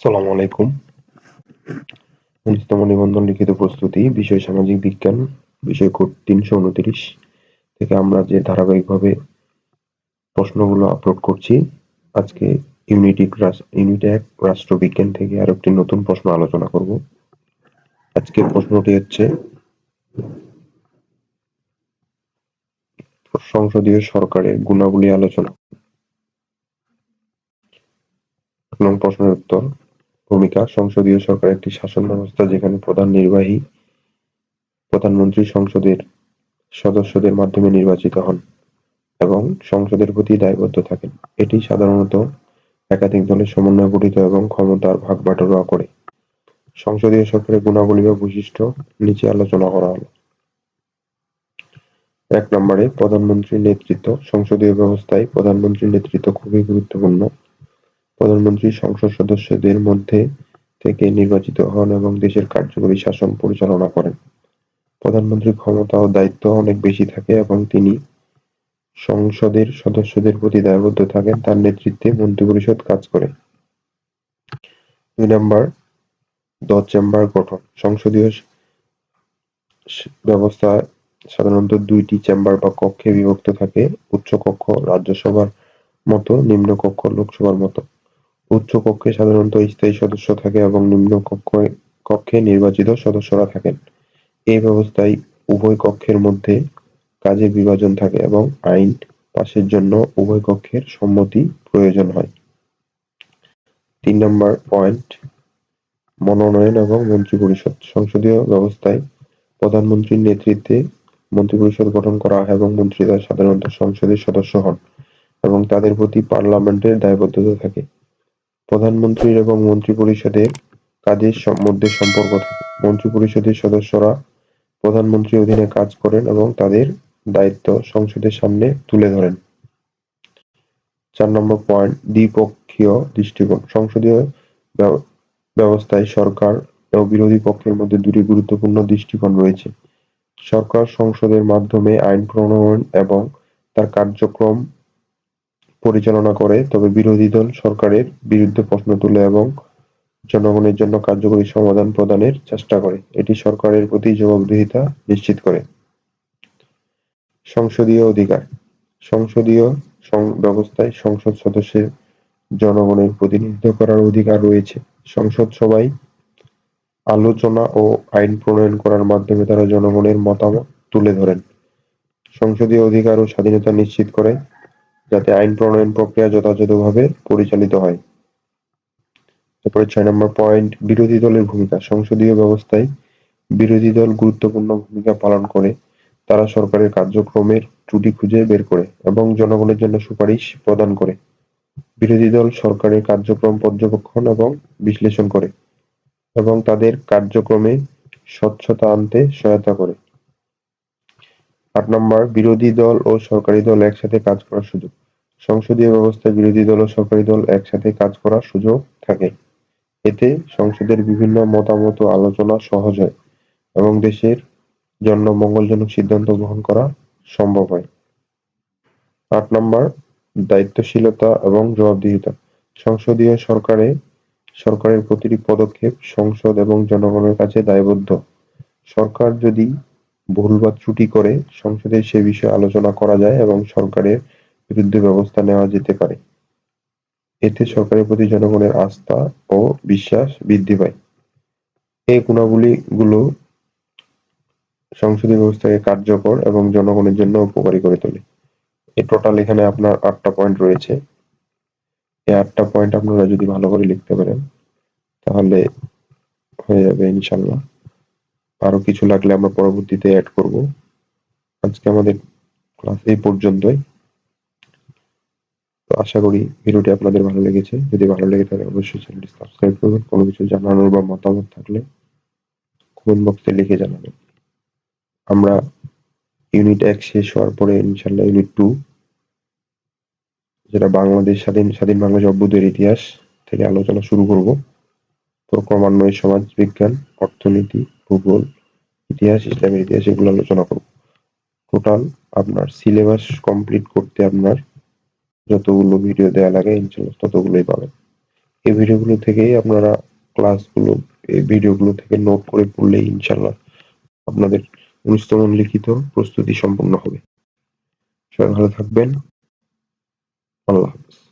আসসালামু আলাইকুম। উনিশতম নিবন্ধন লিখিত প্রস্তুতি, বিষয় সামাজিক বিজ্ঞান, বিষয় কোড তিনশো উনত্রিশ থেকে আমরা যে ধারাবাহিকভাবে প্রশ্নগুলো আপলোড করছি, আজকে ইউনিটি ইউনিট এক রাষ্ট্রবিজ্ঞান থেকে আর একটি নতুন প্রশ্ন আলোচনা করব। আজকের প্রশ্নটি হচ্ছে, সংসদীয় সরকারের গুণাবলী আলোচনা। প্রশ্নের উত্তর ভূমিকা সংসদীয় সরকার একটি শাসন ব্যবস্থা যেখানে প্রধান নির্বাহী, প্রধানমন্ত্রী সংসদের সদস্যদের মাধ্যমে নির্বাচিত হন এবং সংসদের প্রতি দায়বদ্ধ থাকেন। এটি সাধারণত একাধিক দলের সমন্বয়ে গঠিত এবং ক্ষমতার ভাগ বাটোয়ারা করে। সংসদীয় সরকারের গুণাবলী বা বৈশিষ্ট্য নিচে আলোচনা করা হলো। এক নম্বরে প্রধানমন্ত্রীর নেতৃত্ব। সংসদীয় ব্যবস্থায় প্রধানমন্ত্রীর নেতৃত্ব খুবই গুরুত্বপূর্ণ। প্রধানমন্ত্রী সংসদ সদস্যদের মধ্যে থেকে নির্বাচিত হন এবং দেশের কার্যকরী শাসন পরিচালনা করেন। প্রধানমন্ত্রীর ক্ষমতা ও দায়িত্ব অনেক বেশি থাকে এবং তিনি সংসদের সদস্যদের প্রতি দায়বদ্ধ থাকেন, তার নেতৃত্বে মন্ত্রিপরিষদ কাজ করে। দুই নম্বর, দশ চেম্বার গঠন। সংসদীয় ব্যবস্থা সাধারণত দুইটি চেম্বার বা কক্ষে বিভক্ত থাকে উচ্চ কক্ষ রাজ্যসভার মতো নিম্ন কক্ষ লোকসভার মতো। উচ্চ কক্ষে সাধারণত স্থায়ী সদস্য থাকে এবং নিম্ন কক্ষে কক্ষে নির্বাচিত সদস্যরা থাকেন। এই ব্যবস্থায় উভয় কক্ষের মধ্যে কাজের বিভাজন থাকে এবং আইন পাশের জন্য উভয় কক্ষের সম্মতি প্রয়োজন হয়। তিন নম্বর পয়েন্ট, মনোনয়ন এবং মন্ত্রিপরিষদ। সংসদীয় ব্যবস্থায় প্রধানমন্ত্রীর নেতৃত্বে মন্ত্রিপরিষদ গঠন করা হয় এবং মন্ত্রীরা সাধারণত সংসদের সদস্য হন এবং তাদের প্রতি পার্লামেন্টের দায়বদ্ধতা থাকে। প্রধানমন্ত্রীর এবং মন্ত্রিপরিষদের কাজের মধ্যে সম্পর্ক থাকে। মন্ত্রিপরিষদের সদস্যরা প্রধানমন্ত্রীর অধীনে কাজ করেন এবং তাদের দায়িত্ব সংসদের সামনে তুলে ধরেন। চার নম্বর পয়েন্ট, দ্বিপক্ষীয় দৃষ্টিকোণ। সংসদীয় ব্যবস্থায় সরকার ও বিরোধী পক্ষের মধ্যে দুটি গুরুত্বপূর্ণ দৃষ্টিকোণ রয়েছে। সরকার সংসদের মাধ্যমে আইন প্রণয়ন এবং তার কার্যক্রম পরিচালনা করে, তবে বিরোধী দল সরকারের বিরুদ্ধে প্রশ্ন তুলে এবং জনগণের জন্য কার্যকরী সমাধান প্রদানের চেষ্টা করে। এটি সরকারের প্রতি জবাবদিহিতা নিশ্চিত করে। সংসদীয় অধিকার। সংসদীয় ব্যবস্থায় সংসদ সদস্যের জনগণের প্রতিনিধিত্ব করার অধিকার রয়েছে। সংসদ সভায় আলোচনা ও আইন প্রণয়ন করার মাধ্যমে তারা জনগণের মতামত তুলে ধরেন। সংসদীয় অধিকার ও স্বাধীনতা নিশ্চিত করে যাতে আইন প্রণয়ন প্রক্রিয়া যথাযথভাবে পরিচালিত হয়। তারপরে ছয় নম্বর পয়েন্ট বিরোধী দলের ভূমিকা। সংসদীয় ব্যবস্থায় বিরোধী দল গুরুত্বপূর্ণ ভূমিকা পালন করে। তারা সরকারের কার্যক্রমের ত্রুটি খুঁজে বের করে এবং জনগণের জন্য সুপারিশ প্রদান করে। বিরোধী দল সরকারের কার্যক্রম পর্যবেক্ষণ এবং বিশ্লেষণ করে এবং তাদের কার্যক্রমে স্বচ্ছতা আনতে সহায়তা করে। আট নম্বর, বিরোধী দল ও সরকারি দল একসাথে কাজ করার সুযোগ। সংসদীয় ব্যবস্থায় বিরোধী দল ও সরকারি দল একসাথে কাজ করার সুযোগ থাকে। এতে সংসদের বিভিন্ন মতামত ও আলোচনা সহজ হয় এবং দেশের জন্য মঙ্গলজনক সিদ্ধান্ত গ্রহণ করা সম্ভব হয়। আট নম্বর, দায়িত্বশীলতা এবং জবাবদিহিতা। সংসদীয় সরকারে সরকারের প্রতিটি পদক্ষেপ সংসদ এবং জনগণের কাছে দায়বদ্ধ। সরকার যদি ভুল বা ত্রুটি করে সংসদে সে বিষয়ে আলোচনা করা যায় এবং সরকারের বিরুদ্ধে ব্যবস্থা নেওয়া যেতে পারে। এতে সরকারের প্রতি জনগণের আস্থা ও বিশ্বাস বৃদ্ধি পায়। এই গুণাবলী গুলো সংসদীয় ব্যবস্থাকে কার্যকর এবং জনগণের জন্য উপকারী করে তোলে। এই টোটাল এখানে আপনার আটটা পয়েন্ট রয়েছে। এই আটটা পয়েন্ট আপনারা যদি ভালো করে লিখতে পারেন, তাহলে হয়ে যাবে ইনশাল্লাহ আরও কিছু লাগলে আমরা পরবর্তীতে অ্যাড করব। আজকে আমাদের ক্লাস এই পর্যন্তই। তো আশা করি ভিডিওটি আপনাদের ভালো লেগেছে। যদি ভালো লেগে থাকে, অবশ্যই চ্যানেলটি সাবস্ক্রাইব করবেন। কোনো কিছু জানানোর বা মতামত থাকলে কমেন্ট বক্সে লিখে জানাবেন। আমরা ইউনিট এক শেষ হওয়ার পরে ইনশাল্লাহ ইউনিট টু যেটা বাংলাদেশ স্বাধীন স্বাধীন বাংলাদেশ অভ্যুদয়ের ইতিহাস থেকে আলোচনা শুরু করব। তো ক্রমান্বয়ে সমাজ বিজ্ঞান, অর্থনীতি ভূগোল, ইতিহাস, ইসলামের ইতিহাস, এগুলো আলোচনা করব টোটাল আপনার সিলেবাস কমপ্লিট করতে আপনার যতগুলো ভিডিও দেওয়া লাগে ইনশাল্লাহ ততগুলোই পাবেন এই ভিডিওগুলো থেকেই আপনারা ক্লাসগুলো এই ভিডিওগুলো থেকে নোট করে পড়লেই ইনশাল্লাহ আপনাদের ১৯ তম লিখিত প্রস্তুতি সম্পন্ন হবে। সবাই ভালো থাকবেন। আল্লাহ হাফেজ।